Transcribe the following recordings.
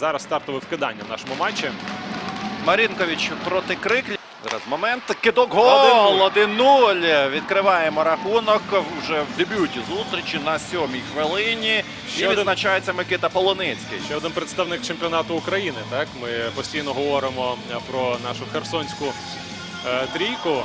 Зараз стартове вкидання в нашому матчі. Марінкович проти Криклі. Зараз момент. Кидок гол 1-0. Відкриваємо рахунок вже в дебюті зустрічі на сьомій хвилині. Ще І один- відзначається Микита Полоницький. Ще один представник чемпіонату України. Так, ми постійно говоримо е, про нашу херсонську трійку е,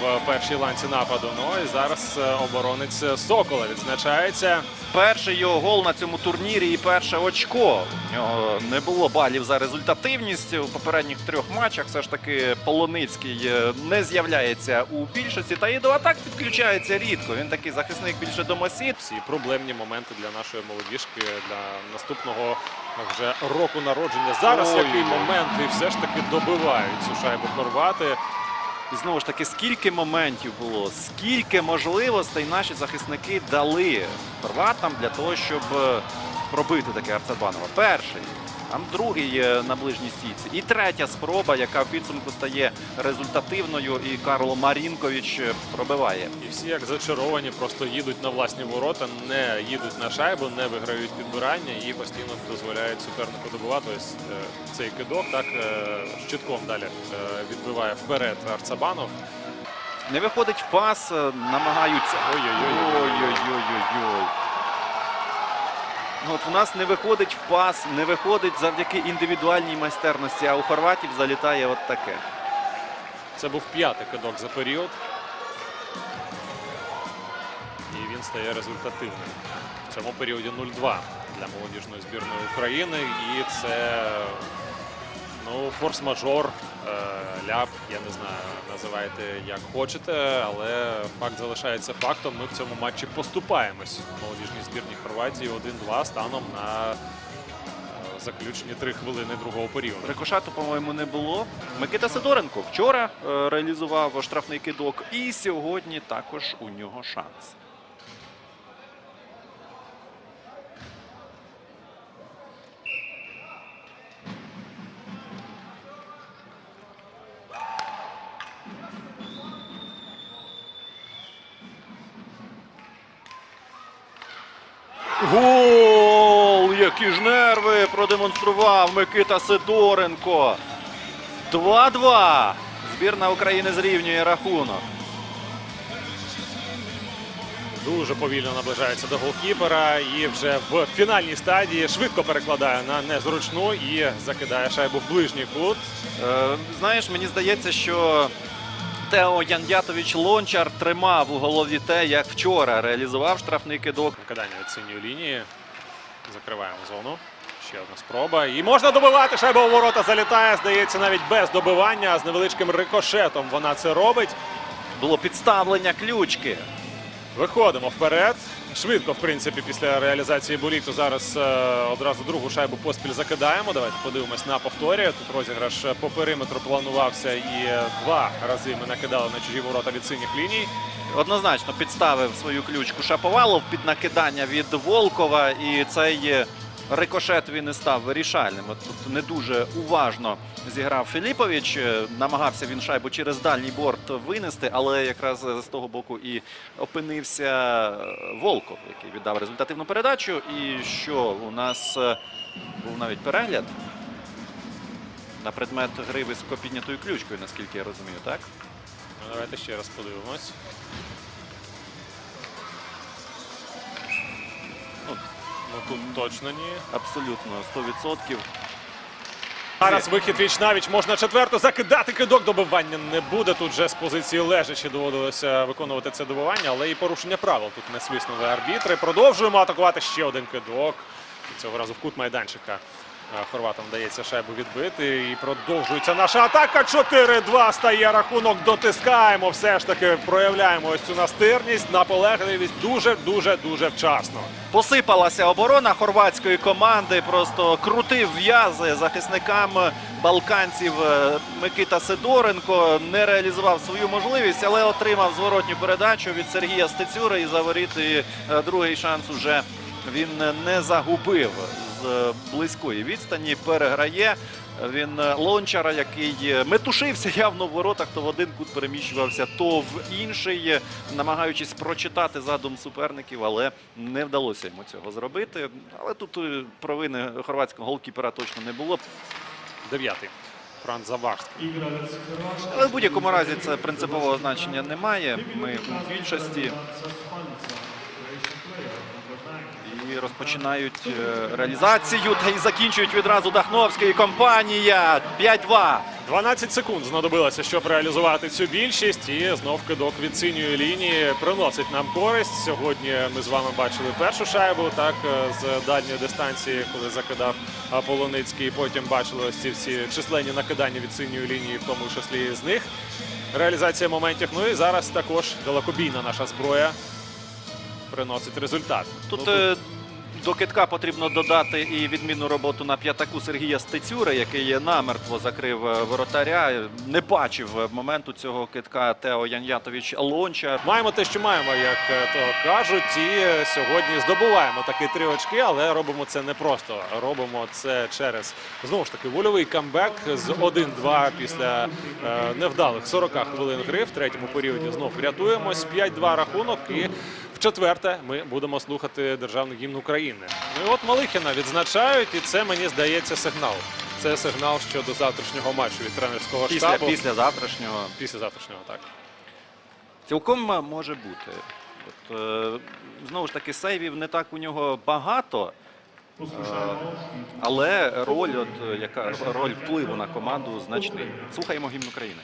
в першій ланці нападу. Ну і зараз е, оборонець Сокола відзначається. Перший його гол на цьому турнірі і перше очко. У нього не було балів за результативність у попередніх трьох матчах. Все ж таки Полоницький е, не з'являється у більшості. Та і до атак підключається рідко. Він такий захисник більше домосід. Всі проблемні моменти для нашої молодіжки для наступного вже року народження. Зараз Ой. який момент, і все ж таки добивають цю шайбу хорвати. І знову ж таки, скільки моментів було, скільки можливостей наші захисники дали хорватам для того, щоб е, пробити таке Арцебанова. Перший, там другий е, на ближній стійці. І третя спроба, яка в підсумку стає результативною, і Карло Марінкович е, пробиває. І всі як зачаровані, просто їдуть на власні ворота, не їдуть на шайбу, не виграють підбирання і постійно дозволяють супернику добивати. Ось е, цей кидок так щитком далі відбиває вперед Арцабанов. Не виходить в пас, намагаються. Ой-ой-ой. Ну, От в нас не виходить в пас, не виходить завдяки індивідуальній майстерності, а у хорватів залітає от таке. Це був п'ятий кидок за період. І він стає результативним. В цьому періоді 0-2 для молодіжної збірної України. І це ну, форс-мажор, е, ляп, я не знаю, називайте як хочете, але факт залишається фактом. Ми в цьому матчі поступаємось молодіжній збірній Хорватії 1-2 станом на е, заключні три хвилини другого періоду. Рикошету, по-моєму, не було. Микита Сидоренко вчора е, реалізував штрафний кидок, і сьогодні також у нього шанс. Гол! Які ж нерви продемонстрував Микита Сидоренко. 2-2. Збірна України зрівнює рахунок. Дуже повільно наближається до голкіпера і вже в фінальній стадії швидко перекладає на незручну і закидає шайбу в ближній кут. Е, знаєш, мені здається, що Тео Янятович Лончар тримав у голові те, як вчора реалізував штрафний кидок. Накидання від синьої лінії. Закриваємо зону. Ще одна спроба. І можна добивати. Шайба у ворота залітає. Здається, навіть без добивання. З невеличким рикошетом вона це робить. Було підставлення ключки. Виходимо вперед. Швидко, в принципі, після реалізації боліту зараз е, одразу другу шайбу поспіль закидаємо. Давайте подивимось на повторі. Тут розіграш по периметру планувався і е, два рази ми накидали на чужі ворота від синіх ліній. Однозначно підставив свою ключку Шаповалов під накидання від Волкова. І цей е, рикошет він і став вирішальним. Тут не дуже уважно зіграв Філіпович. Е, Намагався він шайбу через дальній борт винести, але якраз з того боку і опинився е, Волков, який віддав результативну передачу. І що у нас е, був навіть перегляд на предмет гри високо піднятою ключкою, наскільки я розумію, так? Давайте ще раз подивимось. Ну тут точно ні. Абсолютно 100%. Зараз вихід віч навіч можна четверту закидати кидок. Добивання не буде. Тут вже з позиції лежачі доводилося виконувати це добивання, але і порушення правил тут не свиснули арбітри. Продовжуємо атакувати ще один кидок. Цього разу в кут майданчика. Е, Хорватам вдається шайбу відбити. І продовжується наша атака. 4-2 стає рахунок. Дотискаємо. Все ж таки проявляємо ось цю настирність, наполегливість дуже, дуже, вчасно. Посипалася оборона хорватської команди. Просто крутив в'язи захисникам балканців е, Микита Сидоренко. Не реалізував свою можливість, але отримав зворотню передачу від Сергія Стецюра і за воріт. І е, другий шанс уже він не загубив. З близької відстані переграє. Він е, лончара, який е, метушився явно в воротах, то в один кут переміщувався, то в інший, е, намагаючись прочитати задум суперників, але не вдалося йому цього зробити. Але тут провини хорватського голкіпера точно не було. Дев'ятий. Франц Заварський. Але в будь-якому разі це принципового значення немає. Ми у більшості. Розпочинають е, реалізацію та і закінчують відразу Дахновська і компанія. 5-2. 12 секунд знадобилося, щоб реалізувати цю більшість. І знов кидок від синьої лінії приносить нам користь. Сьогодні ми з вами бачили першу шайбу, так е, з дальньої дистанції, коли закидав а, Полуницький. Потім бачили ось ці всі численні накидання від синьої лінії, в тому числі з них. Реалізація моментів. Ну і зараз також далекобійна наша зброя приносить результат. Тут Ну, е, до китка потрібно додати і відмінну роботу на п'ятаку Сергія Стецюра, який намертво закрив е, воротаря. Не бачив моменту цього китка Тео Янятович Лончар. Маємо те, що маємо, як е, то кажуть, і е, сьогодні здобуваємо такі три очки, але робимо це не просто. Робимо це через знову ж таки вольовий камбек з 1-2 після невдалих 40 хвилин гри. В третьому періоді знов рятуємось. 5-2 рахунок. І четверте ми будемо слухати державний гімн України. Ну і от Малихіна відзначають, і це мені здається сигнал. Це сигнал щодо завтрашнього матчу від тренерського Після, штабу. після завтрашнього Після завтрашнього, так. Цілком м- може бути. От, е, знову ж таки, сейвів не так у нього багато, е, але роль, от, е, яка роль впливу на команду значний. Слухаємо гімн України.